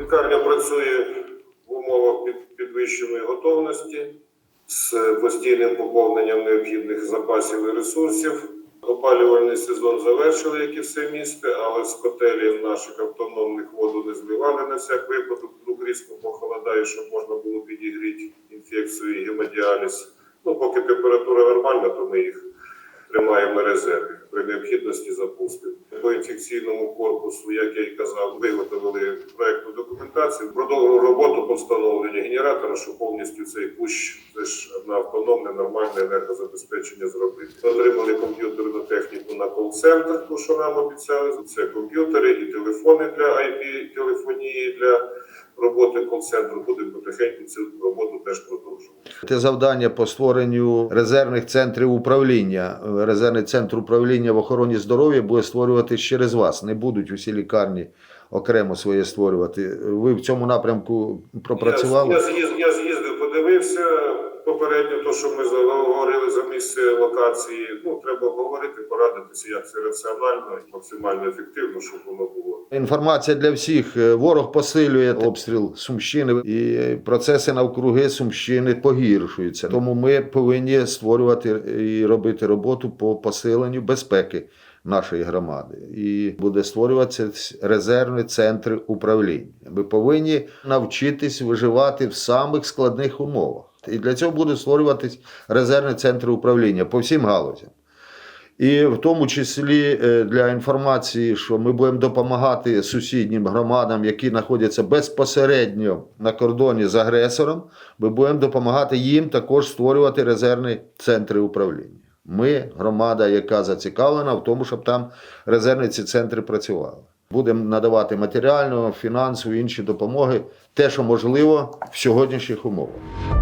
Лікарня працює в умовах підвищеної готовності з постійним поповненням необхідних запасів і ресурсів. Опалювальний сезон завершили, як і все місто, але з котелів наших автономних воду не зливали на всяк випадок. Вдруг різко похолодає, щоб можна було підігріти інфекцію і гемодіаліз. Ну, поки температура нормальна, то ми їх тримаємо резерві. При необхідності запустимо. По інфекційному корпусу, як я й казав, виготовили проектну документацію, продовжили роботу по встановленню генератора, що повністю цей кущ це ж на автономне нормальне енергозабезпечення зробити. Отримали комп'ютерну техніку на кол-центр, то що нам обіцяли. Це комп'ютери і телефони для IP телефонії для роботи кол-центру. Будемо потихеньку цю роботу теж продовжувати. Те завдання по створенню резервних центрів управління. Резервний центр управління в охороні здоров'я буде створюватись через вас. Не будуть усі лікарні окремо своє створювати. Ви в цьому напрямку пропрацювали? Я, я, з'їзд- я з'їздив, подивився попередньо, то, що ми говорили за місце локації. Ну, треба говорити, порадитися, як це раціонально і максимально ефективно, щоб воно було. Інформація для всіх. Е, Ворог посилює обстріл Сумщини і процеси навкруги Сумщини погіршуються. Тому ми повинні створювати і робити роботу по посиленню безпеки нашої громади. І буде створюватися резервні центри управління. Ми повинні навчитись виживати в самих складних умовах. І для цього будуть створюватись резервні центри управління по всім галузям. І в тому числі е, для інформації, що ми будемо допомагати сусіднім громадам, які знаходяться безпосередньо на кордоні з агресором, ми будемо допомагати їм також створювати резервні центри управління. Ми громада, яка зацікавлена в тому, щоб там резервні ці центри працювали. Будемо надавати матеріальну, фінансову інші допомоги, те, що можливо в сьогоднішніх умовах.